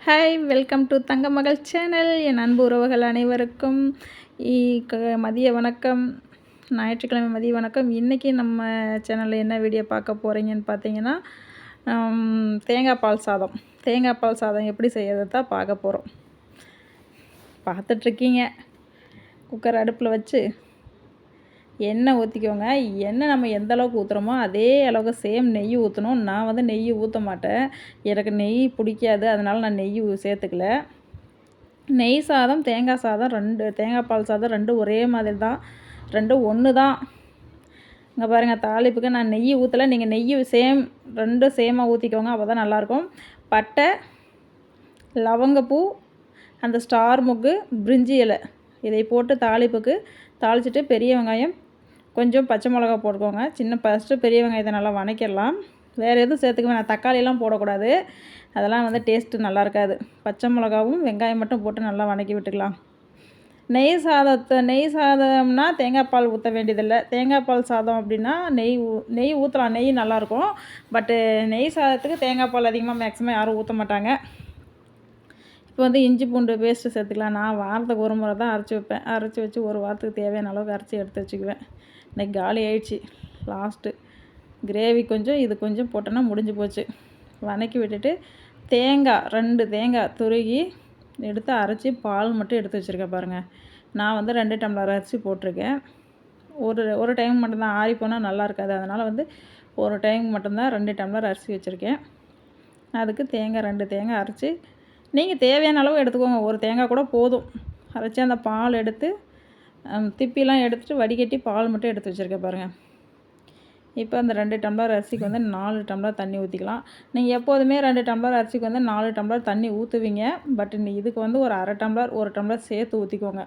Hi welcome to தங்க மகள் channel என் அன்பு உறவுகள் அனைவருக்கும் இ- க- மதிய வணக்கம். ஞாயிற்றுக்கிழமை மதிய வணக்கம். இன்றைக்கி நம்ம சேனலில் என்ன வீடியோ பார்க்க போகிறீங்கன்னு பார்த்தீங்கன்னா தேங்காய் பால் சாதம். தேங்காய் பால் சாதம் எப்படி செய்யறது தான் பார்க்க போகிறோம் பார்த்துட்ருக்கீங்க குக்கர் அடுப்பில் வச்சு எண்ணெய் ஊற்றிக்கோங்க எண்ணெய் நம்ம எந்த அளவுக்கு ஊற்றுறோமோ அதே அளவுக்கு சேம் நெய் ஊற்றணும் நான் வந்து நெய் ஊற்ற மாட்டேன். எனக்கு நெய் பிடிக்காது. அதனால் நான் நெய் சேர்த்துக்கல. நெய் சாதம் தேங்காய் சாதம் ரெண்டு தேங்காய் பால் சாதம் ரெண்டும் ஒரே மாதிரி தான். ரெண்டும் ஒன்று தான். இங்கே பாருங்கள் தாளிப்புக்கு நான் நெய் ஊற்றலை நீங்கள் நெய் சேம் ரெண்டும் சேமாக ஊற்றிக்கோங்க அப்போ தான் நல்லாயிருக்கும் பட்டை லவங்கப்பூ அந்த ஸ்டார் முக்கு பிரிஞ்சி இலை. இதை போட்டு தாளிப்புக்கு தாளிச்சிட்டு பெரிய வெங்காயம் கொஞ்சம் பச்சை மிளகா போட்டுக்கோங்க. சின்ன ஃபஸ்ட்டு பெரிய வெங்காயத்தை நல்லா வணக்கிடலாம். வேறு எதுவும் சேர்த்துக்க வேணாம். தக்காளிலாம் போடக்கூடாது. அதெல்லாம் வந்து டேஸ்ட்டு நல்லா இருக்காது. பச்சை மிளகாவும் வெங்காயம் மட்டும் போட்டு நல்லா வணக்கி விட்டுக்கலாம். நெய் சாதத்தை நெய் சாதம்னா தேங்காய் பால் ஊற்ற வேண்டியதில்லை. தேங்காய் பால் சாதம் அப்படின்னா நெய் ஊ நெய் ஊற்றலாம் நெய் நல்லாயிருக்கும் பட்டு நெய் சாதத்துக்கு தேங்காய் பால் அதிகமாக மேக்ஸிமம் யாரும் ஊற்ற மாட்டாங்க. இப்போ வந்து இஞ்சி பூண்டு பேஸ்ட்டு சேர்த்துக்கலாம். நான் வாரத்துக்கு ஒரு முறை தான் அரைச்சி வைப்பேன். அரைச்சி வச்சு ஒரு வாரத்துக்கு தேவையான அளவுக்கு அரைச்சி எடுத்து வச்சுக்குவேன். இன்றைக்கி காலி ஆயிடுச்சு. லாஸ்ட்டு கிரேவி கொஞ்சம் இது கொஞ்சம் போட்டோன்னா முடிஞ்சு போச்சு. வதக்கி விட்டுட்டு தேங்காய் ரெண்டு தேங்காய் துருகி எடுத்து அரைச்சி பால் மட்டும் எடுத்து வச்சுருக்கேன் பாருங்கள் நான் வந்து ரெண்டு டம்ளர் அரிசி போட்டிருக்கேன். ஒரு ஒரு டைம் மட்டும்தான். ஆறி போனால் நல்லா இருக்காது. அதனால் வந்து ஒரு டைம் மட்டும்தான் ரெண்டு டம்ளர் அரிசி வச்சுருக்கேன். அதுக்கு தேங்காய் ரெண்டு தேங்காய் அரைச்சி நீங்கள் தேவையான அளவு எடுத்துக்கோங்க. ஒரு தேங்காய் கூட போதும். அரைச்சி அந்த பால் எடுத்து திப்பிலாம் எடுத்துகிட்டு வடிகட்டி பால் மட்டும் எடுத்து வச்சுருக்கேன் பாருங்கள் இப்போ அந்த ரெண்டு டம்ளர் அரிசிக்கு வந்து நாலு டம்ளர் தண்ணி ஊற்றிக்கலாம் நீங்கள் எப்போதுமே ரெண்டு டம்ளர் அரிசிக்கு வந்து நாலு டம்ளர் தண்ணி ஊற்றுவீங்க பட் நீ இதுக்கு வந்து ஒரு அரை டம்ளர் ஒரு டம்ளர் சேர்த்து ஊற்றிக்கோங்க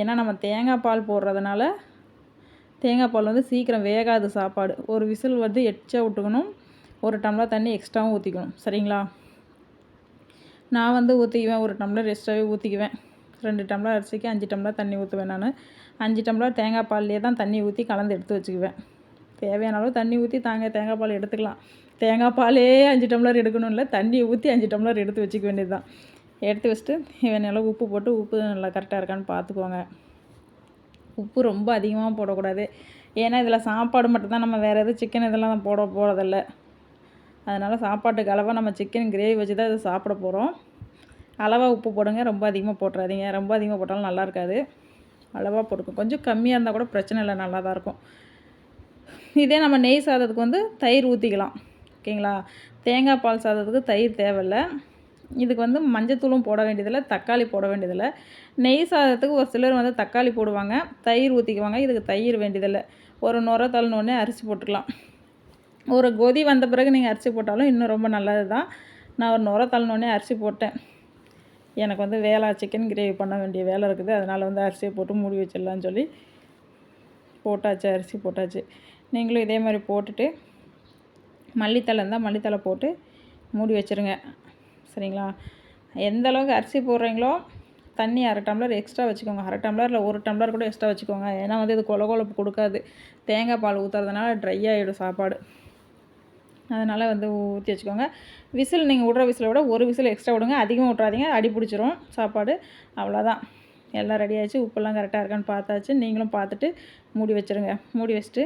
ஏன்னா நம்ம தேங்காய் பால் போடுறதுனால தேங்காய் பால் வந்து சீக்கிரம் வேகாது சாப்பாடு. ஒரு விசில் வந்து எச்சா விட்டுக்கணும். ஒரு டம்ளர் தண்ணி எக்ஸ்ட்ராவும் ஊற்றிக்கணும் சரிங்களா? நான் வந்து ஊற்றிக்குவேன் ஒரு டம்ளர் எக்ஸ்ட்ராவே ஊற்றிக்குவேன் ரெண்டு டம்ளர் அரிசிக்கு அஞ்சு டம்ளர் தண்ணி ஊற்றுவேன் நான். அஞ்சு டம்ளர் தேங்காய் பால்லேயே தான் தண்ணி ஊற்றி கலந்து எடுத்து வச்சுக்குவேன். தேவையான அளவு தண்ணி ஊற்றி தாங்க தேங்காய் பால் எடுத்துக்கலாம். தேங்காய் பாலே அஞ்சு டம்ளர் எடுக்கணும் இல்லை தண்ணி ஊற்றி அஞ்சு டம்ளர் எடுத்து வச்சுக்க வேண்டியது தான் எடுத்து வச்சுட்டு தேவையான உப்பு போட்டு உப்பு நல்லா கரெக்டாக இருக்கான்னு பார்த்துக்கோங்க உப்பு ரொம்ப அதிகமாக போடக்கூடாது. ஏன்னா இதில் சாப்பாடு மட்டும்தான் நம்ம வேறு எதுவும் சிக்கன் இதெல்லாம் போட போகிறதில்ல அதனால் சாப்பாட்டுக்கு அளவாக நம்ம சிக்கன் கிரேவி வச்சு தான் இதை சாப்பிட போகிறோம் அளவாக உப்பு போடுங்க ரொம்ப அதிகமாக போட்டுறாதீங்க. ரொம்ப அதிகமாக போட்டாலும் நல்லா இருக்காது. அளவாக போட்டுக்கும் கொஞ்சம் கம்மியாக இருந்தால் கூட பிரச்சனை இல்லை நல்லா தான் இருக்கும். இதே நம்ம நெய் சாதத்துக்கு வந்து தயிர் ஊற்றிக்கலாம் ஓகேங்களா? தேங்காய் பால் சாதத்துக்கு தயிர் தேவையில்லை. இதுக்கு வந்து மஞ்சத்தூளும் போட வேண்டியதில்லை தக்காளி போட வேண்டியதில்லை. நெய் சாதத்துக்கு ஒரு சிலர் வந்து தக்காளி போடுவாங்க தயிர் ஊற்றிக்குவாங்க இதுக்கு தயிர் வேண்டியதில்லை. ஒரு நுர தள்ளினோடனே அரிசி போட்டுக்கலாம். ஒரு கொதி வந்த பிறகு நீங்கள் அரிசி போட்டாலும் இன்னும் ரொம்ப நல்லது தான் நான் ஒரு நுர தள்ளினோடனே அரிசி போட்டேன். எனக்கு வந்து வேலை சிக்கன் கிரேவி பண்ண வேண்டிய வேலை இருக்குது. அதனால் வந்து அரிசியை போட்டு மூடி வச்சிடலான்னு சொல்லி போட்டாச்சு அரிசி போட்டாச்சு. நீங்களும் இதே மாதிரி போட்டுட்டு மல்லித்தலை இருந்தால் மல்லித்தலை போட்டு மூடி வச்சிருங்க. சரிங்களா? எந்த அளவுக்கு அரிசி போடுறீங்களோ தண்ணி அரை டம்ளர் எக்ஸ்ட்ரா வச்சுக்கோங்க. அரை டம்ளரில் ஒரு டம்ளர் கூட எக்ஸ்ட்ரா வச்சுக்கோங்க. ஏன்னா வந்து இது கொல கொலப்பு கொடுக்காது. தேங்காய் பால் ஊற்றுறதுனால ட்ரை ஆகிடும் சாப்பாடு. அதனால் வந்து ஊற்றி வச்சுக்கோங்க. விசில் நீங்கள் விட்ற விசிலை விட ஒரு விசில் எக்ஸ்ட்ரா விடுங்க. அதிகமாக விட்றாதீங்க அடி பிடிச்சிரும். சாப்பாடு அவ்வளோதான். எல்லாம் ரெடி உப்பெல்லாம் கரெக்டாக இருக்கான்னு பார்த்தாச்சு. நீங்களும் பார்த்துட்டு மூடி வச்சுருங்க. மூடி வச்சுட்டு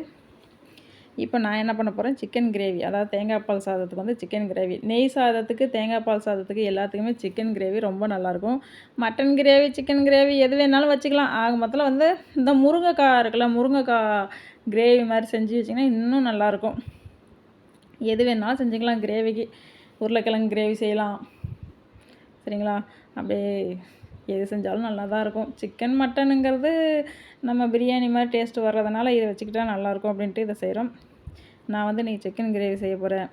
இப்போ நான் என்ன பண்ண போகிறேன் சிக்கன் கிரேவி அதாவது தேங்காய் பால் சாதத்துக்கு வந்து சிக்கன் கிரேவி நெய் சாதத்துக்கு தேங்காய் பால் சாதத்துக்கு எல்லாத்துக்குமே சிக்கன் கிரேவி ரொம்ப நல்லாயிருக்கும். மட்டன் கிரேவி சிக்கன் கிரேவி எது வேணாலும் வச்சுக்கலாம். ஆக மொத்தத்தில் வந்து இந்த முருங்கைக்காய் இருக்குல்ல முருங்கைக்காய் கிரேவி மாதிரி செஞ்சு வச்சிங்கன்னா இன்னும் நல்லாயிருக்கும். எது வேணாலும் செஞ்சுக்கலாம். கிரேவிக்கு உருளைக்கிழங்கு கிரேவி செய்யலாம். சரிங்களா? அப்படியே எது செஞ்சாலும் நல்லா தான் இருக்கும். சிக்கன் மட்டனுங்கிறது நம்ம பிரியாணி மாதிரி டேஸ்ட் வர்றதுனால இதை வச்சுக்கிட்டா நல்லாயிருக்கும் அப்படின்ட்டு இதை செய்கிறோம் நான் வந்து இன்றைக்கி சிக்கன் கிரேவி செய்ய போகிறேன்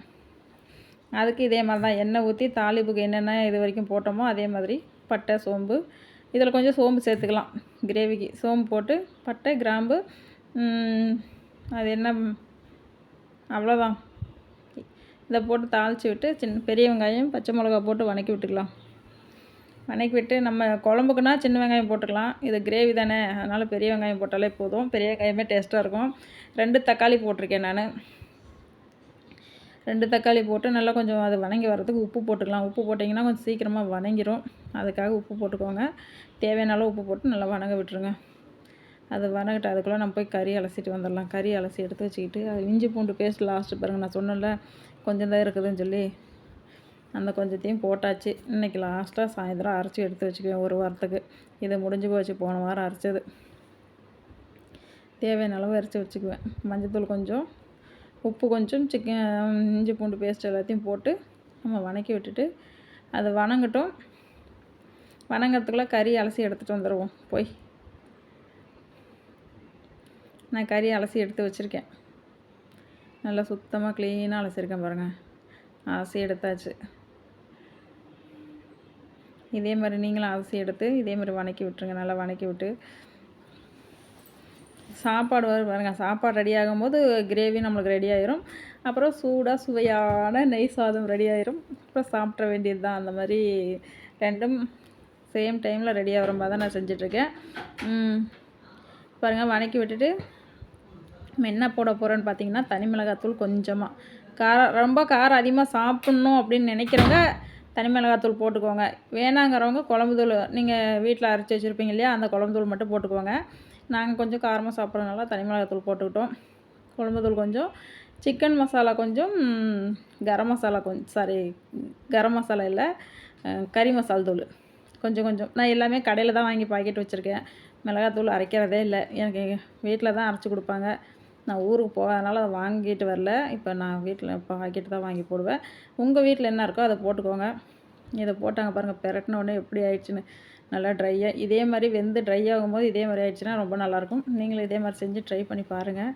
அதுக்கு இதே மாதிரி தான் எண்ணெய் ஊற்றி தாலிப்புக்கு என்னென்ன இது வரைக்கும் போட்டோமோ அதே மாதிரி பட்டை சோம்பு இதில் கொஞ்சம் சோம்பு சேர்த்துக்கலாம். கிரேவிக்கு சோம்பு போட்டு பட்டை கிராம்பு அது என்ன? அவ்வளோதான். இதை போட்டு தாளித்து விட்டு சின்ன பெரிய வெங்காயம் பச்சை மிளகா போட்டு வதக்கி விட்டுக்கலாம். வதக்கி விட்டு நம்ம குழம்புக்குனா சின்ன வெங்காயம் போட்டுக்கலாம். இது கிரேவி தானே அதனால் பெரிய வெங்காயம் போட்டாலே போதும். பெரிய வெங்காயமே டேஸ்ட்டாக இருக்கும். ரெண்டு தக்காளி போட்டிருக்கேன் நான். ரெண்டு தக்காளி போட்டு நல்லா கொஞ்சம் அது வணங்கி வரதுக்கு உப்பு போட்டுக்கலாம். உப்பு போட்டிங்கன்னா கொஞ்சம் சீக்கிரமாக வணங்கிரும். அதுக்காக உப்பு போட்டுக்கோங்க. தேவையான அளவு உப்பு போட்டு நல்லா வணங்க விட்டுருங்க. அது வணக்கிட்டு அதுக்குள்ளே நம்ம போய் கறி அலசிட்டு வந்துடலாம். கறி அலசி எடுத்து வச்சுக்கிட்டு அது இஞ்சி பூண்டு பேஸ்ட் லாஸ்ட்டு பாருங்கள் நான் சொன்னேன்ல கொஞ்சம் தான் இருக்குதுன்னு சொல்லி அந்த கொஞ்சத்தையும் போட்டாச்சு. இன்றைக்கி லாஸ்ட்டாக சாயந்தரம் அரைச்சி எடுத்து வச்சுக்குவேன் ஒரு வாரத்துக்கு. இதை முடிஞ்சு போச்சு போன வாரம் அரைச்சது. தேவையான அளவு அரைச்சி வச்சுக்குவேன். மஞ்சத்தூள் கொஞ்சம் உப்பு கொஞ்சம் சிக்கன் இஞ்சி பூண்டு பேஸ்ட் எல்லாத்தையும் போட்டு நம்ம வணக்கி விட்டுட்டு அது வணங்கட்டும். வணங்கிறதுக்குள்ளே கறி அலசி எடுத்துகிட்டு வந்துடுவோம் போய். நான் கறி அலசி எடுத்து வச்சுருக்கேன். நல்லா சுத்தமாக க்ளீனாக அலசியிருக்கேன் பாருங்கள் அலசி எடுத்தாச்சு. இதே மாதிரி நீங்களும் அலசி எடுத்து இதே மாதிரி வணக்கி விட்டுருங்க. நல்லா வணக்கி விட்டு. சாப்பாடு வரும் பாருங்கள் சாப்பாடு ரெடி ஆகும்போது கிரேவி நம்மளுக்கு ரெடி ஆயிரும். அப்புறம் சூடாக சுவையான நெய் சாதம் ரெடி ஆயிரும். அப்புறம் சாப்பிட வேண்டியது தான் அந்த மாதிரி ரெண்டும் சேம் டைமில் ரெடி ஆகிற மாதிரி தான் நான் செஞ்சிட்ருக்கேன் பாருங்கள் வணக்கி விட்டுட்டு நம்ம என்ன போட போகிறோன்னு பார்த்தீங்கன்னா தனி மிளகாத்தூள் கொஞ்சமாக காரம் ரொம்ப காரம் அதிகமாக சாப்பிட்ணும் அப்படின்னு நினைக்கிறவங்க தனி மிளகாத்தூள் போட்டுக்கோங்க. வேணாங்கிறவங்க குழம்பு தூள் நீங்கள் வீட்டில் அரைச்சி வச்சுருப்பீங்க இல்லையா அந்த குழம்பு தூள் மட்டும் போட்டுக்கோங்க. நாங்கள் கொஞ்சம் காரமாக சாப்பிட்றதுனால தனி மிளகாத்தூள் போட்டுக்கிட்டோம். குழம்பு தூள் கொஞ்சம் சிக்கன் மசாலா கொஞ்சம் கரம் மசாலா கொஞ்சம் சாரி கரம் மசாலா இல்லை கறி மசால் தூள். கொஞ்சம் கொஞ்சம். நான் எல்லாமே கடையில் தான் வாங்கி பாக்கெட் வச்சுருக்கேன். மிளகாத்தூள் அரைக்கிறதே இல்லை. எனக்கு வீட்டில் தான் அரைச்சி கொடுப்பாங்க. நான் ஊருக்கு போகாதனால அதை வாங்கிட்டு வரல. இப்போ நான் வீட்டில் இப்போ தான் வாங்கி போடுவேன். உங்கள் வீட்டில் என்ன இருக்கோ அதை போட்டுக்கோங்க. இதை போட்டாங்க பாருங்கள் பெரட்டின உடனே எப்படி ஆயிடுச்சுன்னு. நல்லா ட்ரையாக இதே மாதிரி வெந்து ட்ரை ஆகும்போது இதே மாதிரி ஆயிடுச்சுன்னா ரொம்ப நல்லாயிருக்கும். நீங்களும் இதே மாதிரி செஞ்சு ட்ரை பண்ணி பாருங்கள்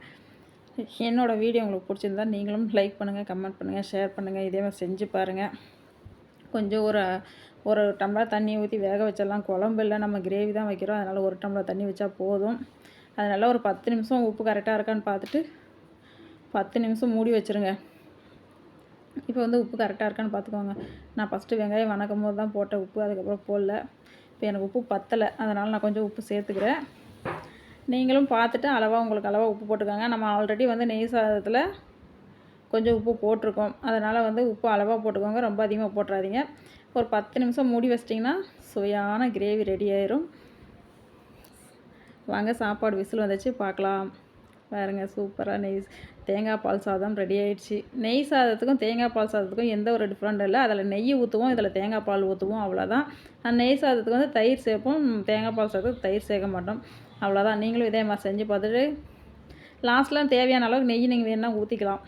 என்னோடய வீடியோ உங்களுக்கு பிடிச்சிருந்தா நீங்களும் லைக் பண்ணுங்கள் கமெண்ட் பண்ணுங்கள் ஷேர் பண்ணுங்கள் இதே மாதிரி செஞ்சு பாருங்கள் கொஞ்சம் ஒரு ஒரு டம்ளர் தண்ணி ஊற்றி வேக வச்சிடலாம். குழம்பு இல்லை நம்ம கிரேவி தான் வைக்கிறோம். அதனால் ஒரு டம்ளர் தண்ணி வச்சா போதும். அது நல்லா ஒரு பத்து நிமிஷம் உப்பு கரெக்டாக இருக்கான்னு பார்த்துட்டு பத்து நிமிஷம் மூடி வச்சுருங்க. இப்போ வந்து உப்பு கரெக்டாக இருக்கான்னு பார்த்துக்கோங்க. நான் ஃபஸ்ட்டு வெங்காயம் வணக்கும் போது தான் போட்டேன் உப்பு அதுக்கப்புறம் போடல. இப்போ எனக்கு உப்பு பத்தலை. அதனால் நான் கொஞ்சம் உப்பு சேர்த்துக்கிறேன். நீங்களும் பார்த்துட்டு அளவாக உங்களுக்கு அளவாக உப்பு போட்டுக்கோங்க. நம்ம ஆல்ரெடி வந்து நெய் சாதத்தில் கொஞ்சம் உப்பு போட்டிருக்கோம். அதனால் வந்து உப்பு அளவாக போட்டுக்கோங்க. ரொம்ப அதிகமாக போட்டுறாதீங்க. ஒரு பத்து நிமிஷம் மூடி வச்சிட்டிங்கன்னா சுவையான கிரேவி ரெடி ஆயிரும். வாங்க சாப்பாடு விசில் வந்துச்சு பார்க்கலாம். பாருங்க சூப்பராக நெய் தேங்காய் பால் சாதம் ரெடி ஆயிடுச்சு. நெய் சாதத்துக்கும் தேங்காய் பால் சாதத்துக்கும் எந்த ஒரு டிஃப்ரெண்ட் இல்லை. அதில் நெய் ஊற்றுவோம் இதில் தேங்காய் பால் ஊற்றுவோம் அவ்வளோதான் அந்த நெய் சாதத்துக்கு வந்து தயிர் சேர்ப்போம் தேங்காய் பால் சாதத்துக்கு தயிர் சேர்க்க மாட்டோம். அவ்வளோதான் நீங்களும் இதே மாதிரி செஞ்சு பார்த்துட்டு லாஸ்ட்லாம் தேவையான அளவுக்கு நெய் நீங்கள் வேணால் ஊற்றிக்கலாம்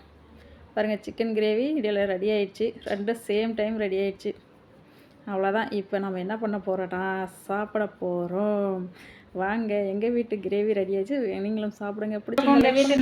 பாருங்கள் சிக்கன் கிரேவி இடையில ரெடி ஆயிடுச்சு. ரெண்டும் சேம் டைம் ரெடி ஆயிடுச்சு. அவ்வளோதான் இப்போ நம்ம என்ன பண்ண போகிறோம்னா சாப்பிட போகிறோம் வாங்க எங்கள் வீட்டு கிரேவி ரெடி நீங்களும் சாப்பிடுங்க பிடிச்சி வீட்டு